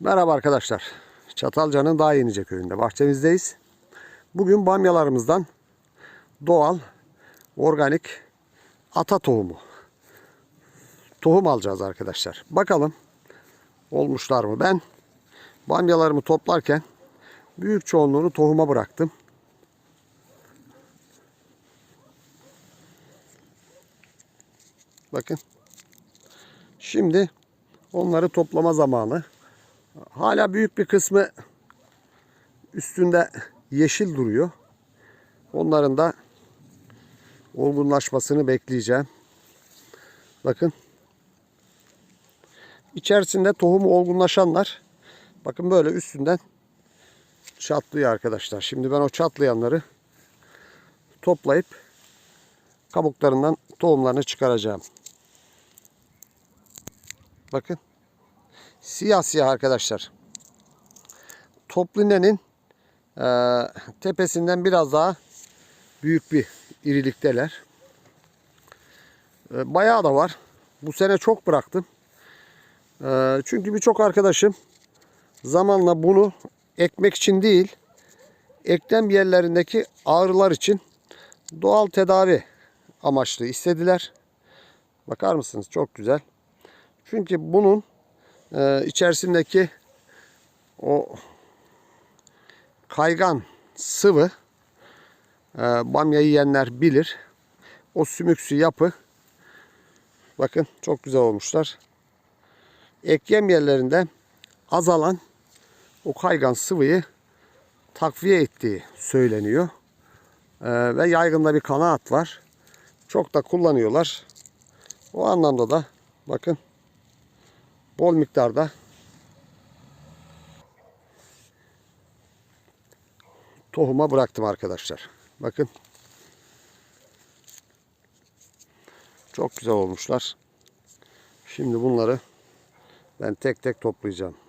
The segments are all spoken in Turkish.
Merhaba arkadaşlar. Çatalca'nın Dağ Yenice köyünde bahçemizdeyiz. Bugün bamyalarımızdan doğal, organik ata tohumu. Tohum alacağız arkadaşlar. Bakalım olmuşlar mı? Ben bamyalarımı toplarken büyük çoğunluğunu tohuma bıraktım. Bakın. Şimdi onları toplama zamanı. Hala büyük bir kısmı üstünde yeşil duruyor. Onların da olgunlaşmasını bekleyeceğim. Bakın. İçerisinde tohumu olgunlaşanlar bakın böyle üstünden çatlıyor arkadaşlar. Şimdi ben o çatlayanları toplayıp kabuklarından tohumlarını çıkaracağım. Bakın. Siyah siyah arkadaşlar. Toplinenin e, tepesinden biraz daha büyük bir irilikteler. E, bayağı da var. Bu sene çok bıraktım. E, çünkü birçok arkadaşım zamanla bunu ekmek için değil, eklem yerlerindeki ağrılar için doğal tedavi amaçlı istediler. Bakar mısınız? Çok güzel. Çünkü bunun e, içerisindeki o kaygan sıvı e, bamya yiyenler bilir. O sümüksü yapı bakın çok güzel olmuşlar. Eklem yerlerinde azalan o kaygan sıvıyı takviye ettiği söyleniyor. E, ve yaygında bir kanaat var. Çok da kullanıyorlar. O anlamda da bakın bol miktarda tohuma bıraktım arkadaşlar. Bakın. Çok güzel olmuşlar. Şimdi bunları ben tek tek toplayacağım.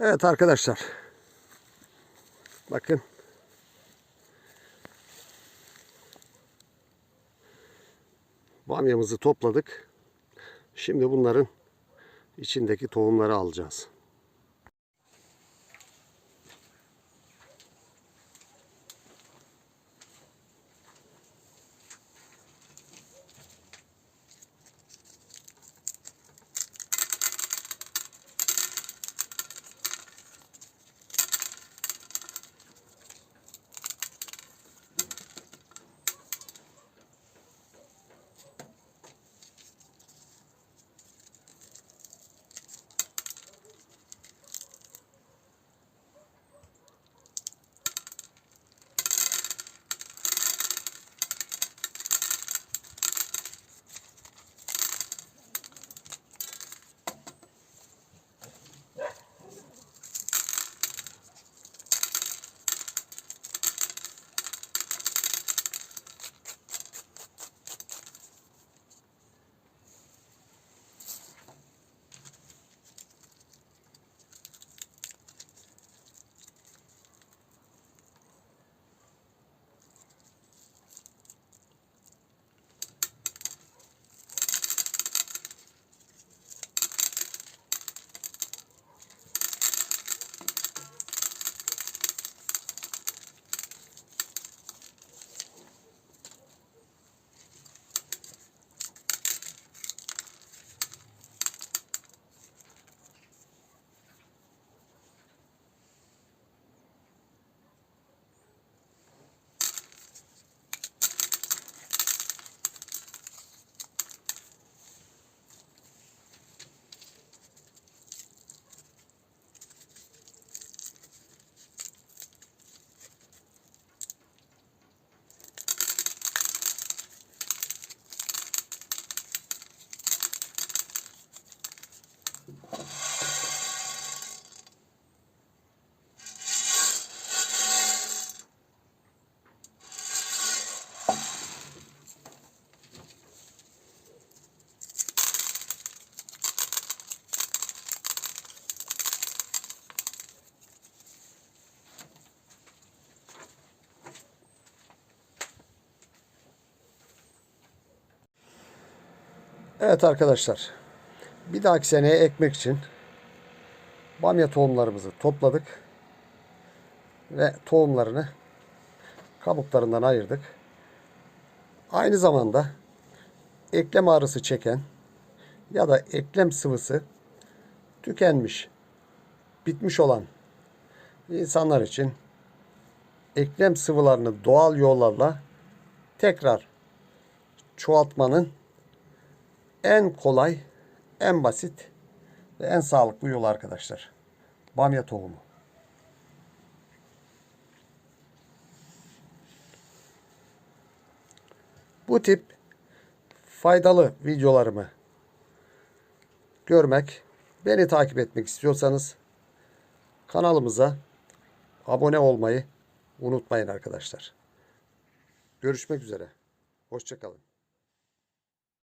Evet arkadaşlar. Bakın. Bamyamızı topladık. Şimdi bunların içindeki tohumları alacağız. Evet arkadaşlar. Bir dahaki seneye ekmek için bamya tohumlarımızı topladık. Ve tohumlarını kabuklarından ayırdık. Aynı zamanda eklem ağrısı çeken ya da eklem sıvısı tükenmiş, bitmiş olan insanlar için eklem sıvılarını doğal yollarla tekrar çoğaltmanın en kolay, en basit ve en sağlıklı yol arkadaşlar. Bamya tohumu. Bu tip faydalı videolarımı görmek, beni takip etmek istiyorsanız kanalımıza abone olmayı unutmayın arkadaşlar. Görüşmek üzere. Hoşçakalın.